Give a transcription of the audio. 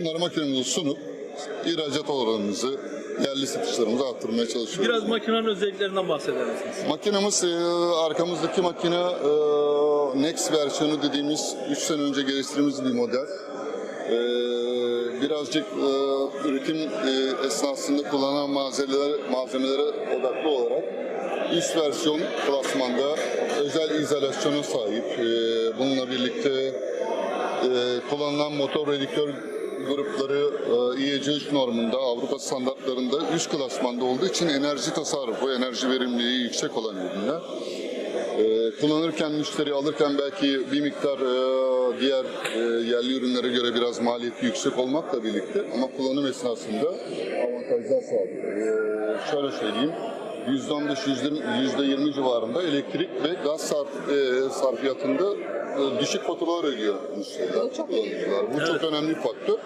Bunları makinemize sunup ihracat oranımızı, yerli satışlarımızı arttırmaya çalışıyoruz. Biraz makinenin özelliklerinden bahseder misiniz? Makinemiz e, arkamızdaki makine e, Next versiyonu dediğimiz 3 sene önce geliştirdiğimiz bir model. E, birazcık e, üretim e, esnasında kullanılan malzemeler, malzemelere odaklı olarak üst versiyon klasmanda özel izolasyona sahip. E, bununla birlikte e, kullanılan motor redüktör grupları e, IEC normunda Avrupa standartlarında üst klasmanda olduğu için enerji tasarrufu, enerji verimliliği yüksek olan ürünler. E, kullanırken müşteri alırken belki bir miktar e, diğer e, yerli ürünlere göre biraz maliyeti yüksek olmakla birlikte ama kullanım esnasında avantajlar sağlıyor. Şöyle söyleyeyim. %15, %20 civarında elektrik ve gaz sarf, e, sarfiyatında e, düşük faturalar ödüyor müşteriler. Bu çok önemli bir faktör.